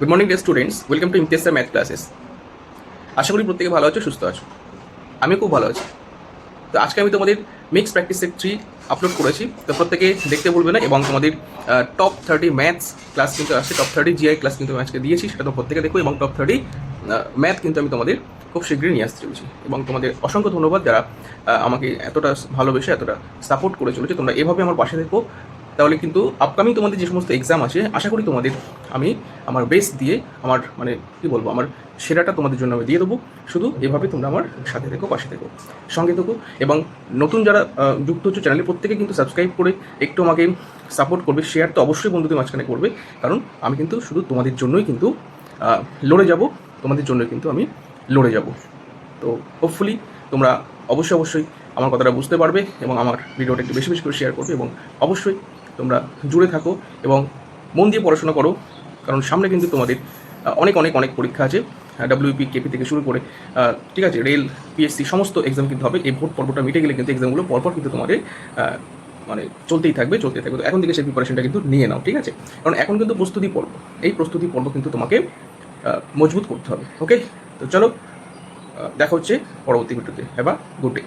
Good morning day students welcome to Imtesar math classes আশা করি প্রত্যেকে ভালো আছো, সুস্থ আছো। আমি খুব ভালো আছি। তো আজকে আমি তোমাদের মিক্স প্র্যাকটিস থ্রি আপলোড করেছি। তো প্রত্যেকে দেখতে বলবে না এবং তোমাদের টপ থার্টি ম্যাথস ক্লাস কিন্তু আসছে টপ থার্টি জিআই ক্লাস কিন্তু আমি আজকে দিয়েছি, সেটা তো প্রত্যেকে দেখো এবং টপ থার্টি ম্যাথ কিন্তু আমি তোমাদের খুব শীঘ্রই নিয়ে আসতে চলেছি। এবং তোমাদের অসংখ্য ধন্যবাদ যারা আমাকে এতটা ভালোবেসে, এতটা সাপোর্ট করে চলেছে। তোমরা এভাবে আমার পাশে থেকো, তাহলে কিন্তু আপকামিং তোমাদের যে সমস্ত এক্সাম আছে, আশা করি তোমাদের আমি আমার বেস্ট দিয়ে আমার মানে কি বলব, আমার সেরাটা তোমাদের জন্য আমি দিয়ে দেবো। শুধু এভাবে তোমরা আমার সাথে থেকো, পাশে থেকো, সঙ্গে থেকো এবং নতুন যারা যুক্ত হচ্ছে চ্যানেলে প্রত্যেকে কিন্তু সাবস্ক্রাইব করে একটু আমাকে সাপোর্ট করবে। শেয়ার তো অবশ্যই বন্ধুদের মাঝখানে করবে, কারণ আমি কিন্তু শুধু তোমাদের জন্যই কিন্তু লড়ে যাব, তোমাদের জন্যই কিন্তু আমি লড়ে যাব। তো হোপফুলি তোমরা অবশ্যই অবশ্যই আমার কথাটা বুঝতে পারবে এবং আমার ভিডিওটা একটু বেশি বেশি করে শেয়ার করবে এবং অবশ্যই তোমরা জুড়ে থাকো এবং মন দিয়ে পড়াশোনা করো, কারণ সামনে কিন্তু তোমাদের অনেক অনেক অনেক পরীক্ষা আছে ডাব্লিউপি কেপি থেকে শুরু করে ঠিক আছে, রেল পিএসসি সমস্ত এক্সাম কিন্তু হবে, এই ভোট পর্বটা মিটে গেলে কিন্তু এক্সামগুলো পরপর কিন্তু তোমাদের মানে চলতেই থাকবে চলতেই থাকবে। তো এখন থেকে সেই প্রিপারেশনটা কিন্তু নিয়ে নাও, ঠিক আছে? কারণ এখন কিন্তু প্রস্তুতি পর্ব, এই প্রস্তুতি পর্ব কিন্তু তোমাকে মজবুত করতে হবে ওকে তো চলো দেখা হচ্ছে পরবর্তী ভিডিওতে হ্যাঁ বা গুড ডে